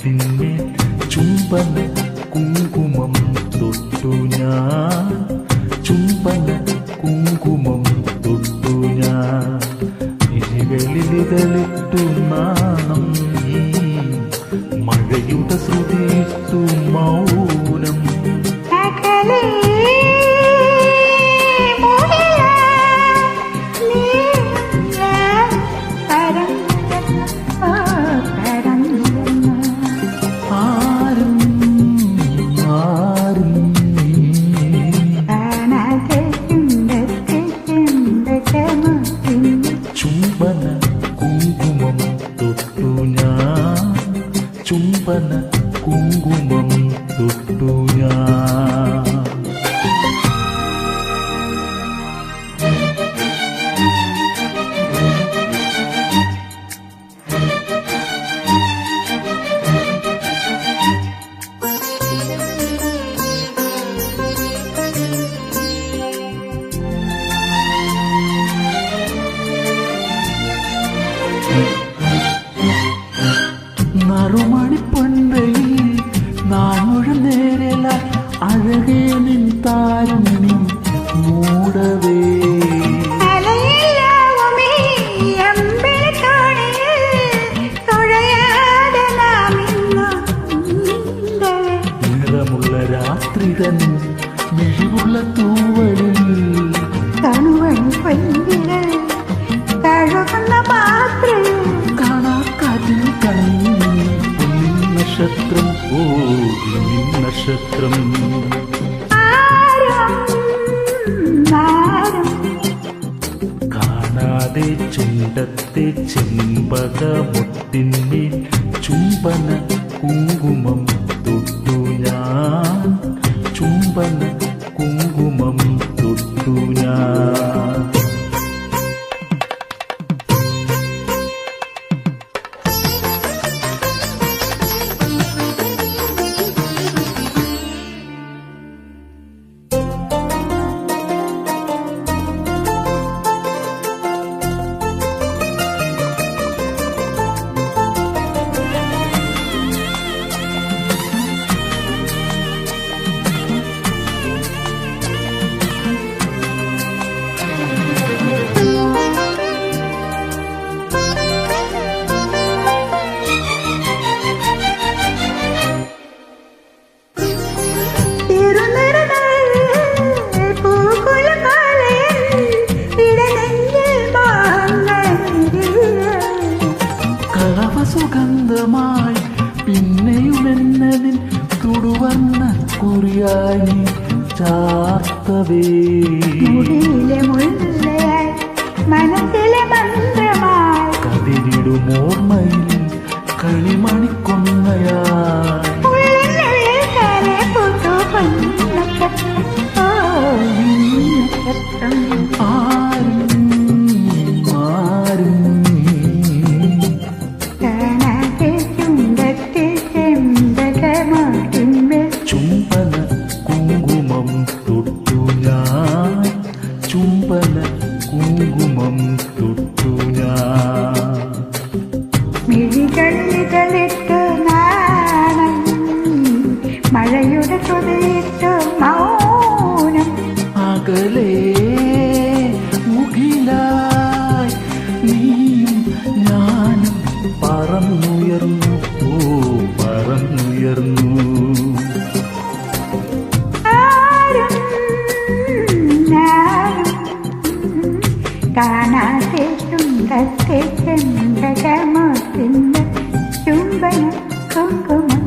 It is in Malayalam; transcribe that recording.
മുട്ടിന്മേൽ ചുംബന കുങ്കുമം തൊട്ടു ഞാൻ. ചുംബന കുങ്കുമം തൊട്ടു ഞാൻ. ഇഴകളിലിതളിട്ടു നാണം മഴയുടെ ശ്രുതിയിട്ടു മൗനം ചുംബന അഴകേ നിൻ താരുണ്യം മൂടവേ. നിറമുള്ള രാത്രിതൻ മിഴിവുള്ള തൂവലിൽ ഓ നക്ഷത്രം. കാണാതെ ചുണ്ടത്തെ ചെമ്പക മുട്ടിന്മേൽ ചുംബന കുങ്കുമം തൊട്ടു ഞാൻ. ചുംബന കുങ്കുമം തൊട്ടു ഞാൻ. കുറിയായി ചാർത്തവേ മുടിയിലെ മുല്ലയായി കുങ്കുമം തൊട്ടു ഞാൻ. നാണം മഴയുടെ ശ്രുതിയിട്ടു മൗനം. അകലേ മുഖിലായി നീയും ഞാനും പറന്നുയർന്നു താനാത്തെ ചുണ്ടത്തെ ചന്ദ്രകമാ ചുംബന കുങ്കുമ